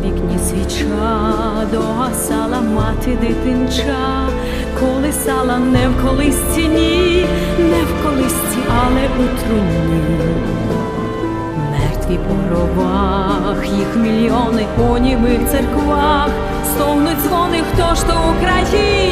Вікні свіча догасала мати дитинча, колисала не в колисці, ні, не в колисці, але у труні. Мертві по гробах, їх мільйони у німих церквах, стогнуть дзвони, хто ж то Україні,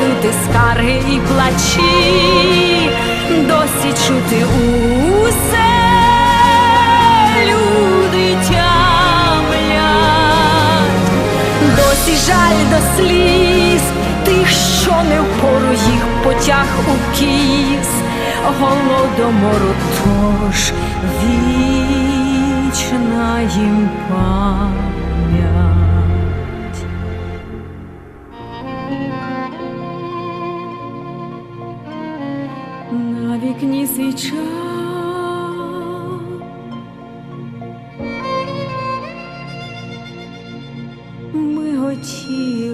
не задути скарги і плачі, досі чути усе жаль до сліз тих, що не впору їх потяг у кіс, голодомору тож вічна їм пам'ять. на вікні свіча, ми готіли.